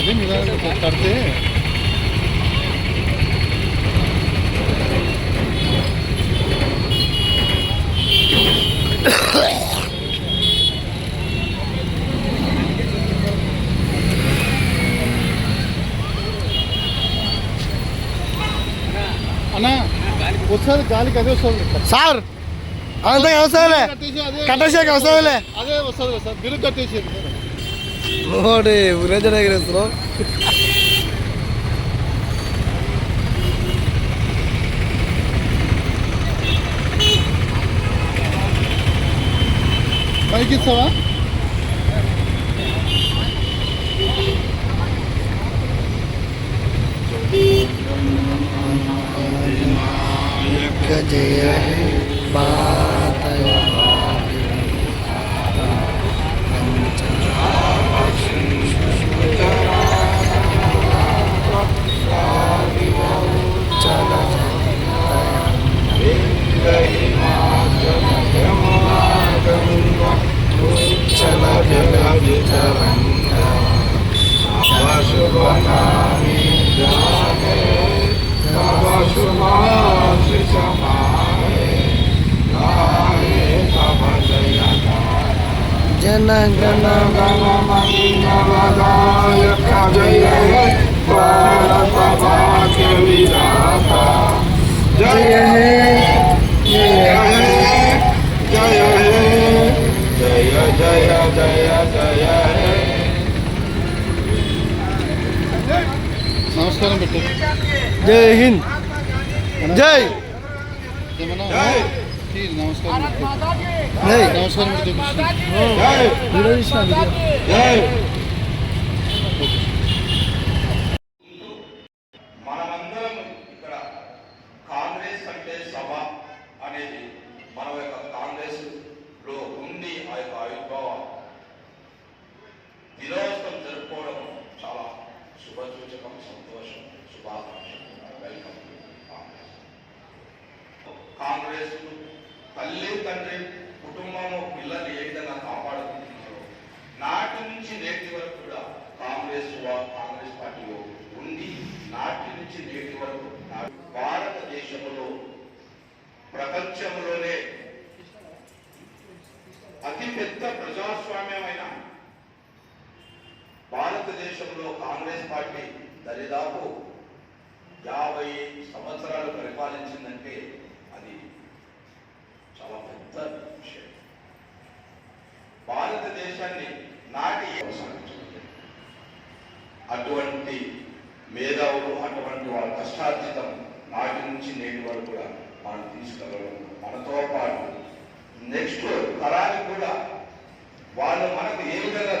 आदमी करते हैं Ugh. వస్తుంది గాలికి అదే వస్తుంది సార్ అంతే వస్తుందిలే కట్టేసి వస్తుందిలే అదే. వస్తుంది సార్ బిరుగు కట్టేసి ఓడి ఉరేజన ఎగిరేస్తున్నావు పైకి ఇస్తావా? day. Yeah. జన గణ జయ హే జయ నమస్కారం పెట్టు జై హింద్ జై ఏమన్నా ఈ నమస్కారం పెట్టు. జై నమస్కారం పెట్టు మనమందరం ఇక్కడ కాంగ్రెస్ అంటే సభ అనేది మన యొక్క కాంగ్రెస్లో ఉండి ఆ యొక్క ఆవిర్భావ దినోత్సవం జరుపుకోవడం చాలా శుభసూచకం సంతోషం శుభాకాంక్ష వెల్కమ్ కాంగ్రెస్ తల్లి తండ్రి కుటుంబము పిల్లలు ఏ విధంగా కాపాడుకుంటున్నారో నాటి నుంచి నేటి వరకు కూడా కాంగ్రెస్ కాంగ్రెస్ పార్టీలో ఉండి నాటి నుంచి నేటి వరకు భారతదేశంలో ప్రపంచంలోనే అతి పెద్ద ప్రజాస్వామ్యమైన భారతదేశంలో కాంగ్రెస్ పార్టీ దరిదాపు యాభై సంవత్సరాలు పరిపాలించిందంటే అది చాలా పెద్ద విషయం. భారతదేశాన్ని నాటి కొనసాగించలేదు అటువంటి మేధావులు అటువంటి వాళ్ళ కష్టార్జితం నాటి నుంచి నేటి వరకు కూడా మనం తీసుకెళ్ళడం మనతో పాటు. నెక్స్ట్ తరానికి కూడా వాళ్ళు మనకు ఏ విధంగా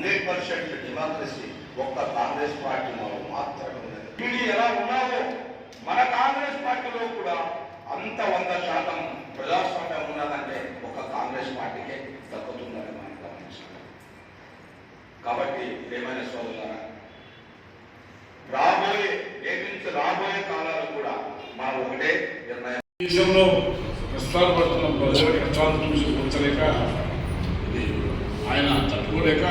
హండ్రెడ్ పర్సెంట్ డెమోక్రసీ ఒక్క కాంగ్రెస్ పార్టీలో మాత్రమే ఉన్నది. వీళ్ళు ఎలా ఉన్నావో మన కాంగ్రెస్ పార్టీలో కూడా అంత వంద శాతం ప్రజాస్వామ్యం ఉన్నదంటే ఒక కాంగ్రెస్ పార్టీకే దక్కుతుందని మనం గమనించాలి. కాబట్టి ప్రేమైన సోదరులారా రాబోయే ఏమించి రాబోయే కాలాలు కూడా మనం ఒకటే నిర్ణయం. దేశంలో కష్టాలు పడుతున్న ప్రజల కష్టాలు చూసి ఉంచలేక ఇది ఆయన తట్టుకోలేక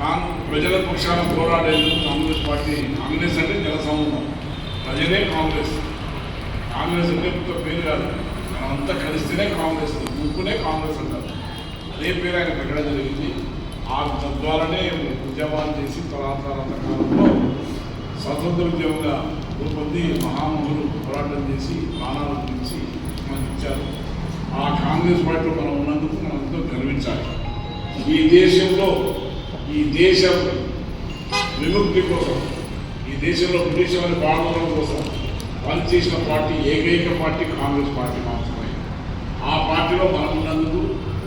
కాంగ్ ప్రజల పక్షాన పోరాడేందుకు కాంగ్రెస్ పార్టీ కాంగ్రెస్ అంటే జనసమూహం ప్రజలే కాంగ్రెస్. కాంగ్రెస్ అంటే ఒక పేరు కాదు. అంతా కలిస్తేనే కాంగ్రెస్. ముగ్గునే కాంగ్రెస్ అంటారు. అదే పేరు ఆయన పెట్టడం జరిగింది. ఆ తద్వారానే ఉద్యమాలు చేసి తర్వాత కాలంలో స్వతంత్ర ఉద్యమంగా రూపొంది మహామహులు పోరాటం చేసి ప్రాణాలు గురించి మనకి ఇచ్చారు. ఆ కాంగ్రెస్ పార్టీలో మనం ఉన్నందుకు మనం ఎంతో గర్వించాలి. ఈ దేశంలో ఈ దేశం విముక్తి కోసం ఈ దేశంలో బ్రిటిష్ వారి పాలన కోసం పనిచేసిన పార్టీ ఏకైక పార్టీ కాంగ్రెస్ పార్టీ మాత్రమే. ఆ పార్టీలో మనం ఉన్నందుకు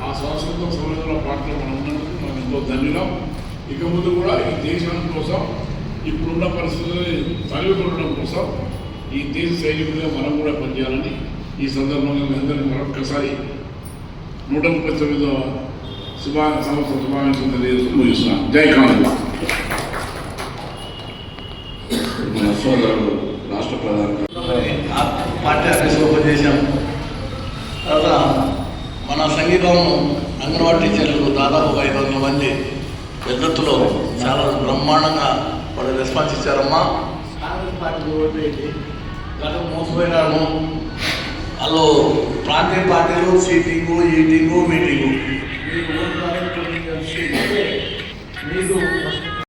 ఆ స్వాతంత్ర సమయంలో పార్టీలో మనం ఉన్నందుకు మనం ఎంతో ధన్యులం. ఇక ముందు కూడా ఈ దేశం కోసం ఇప్పుడున్న పరిస్థితులను తరిమికొట్టడం కోసం ఈ దేశ సైనికులుగా మనం కూడా పనిచేయాలని ఈ సందర్భంగా మీ అందరికీ మరొక్కసారి నూట ముప్పై తొమ్మిదవ శుభా సంవత్సర శుభాకాంక్షలు తెలియజేస్తూ ముగిస్తున్నాను జై కాంగ్రెస్ సోదరుడు రాష్ట్ర ప్రధాని పార్టీ ఆఫీస్ ఓపెన్ చేశాం తర్వాత మన సంగీతం అంగన్వాడీ టీచర్లు దాదాపు ఒక ఐదు వందల మంది పెద్దత్తులో చాలా బ్రహ్మాండంగా వాళ్ళు రెస్పాన్స్ ఇచ్చారమ్మా కాంగ్రెస్ పార్టీ గత గతం మోసపోయినాము వాళ్ళు ప్రాంతీయ పార్టీలు సీటింగు ఈటింగు మీటింగు. మీకు ఓటు అనేది కొన్ని కలిసి మీకు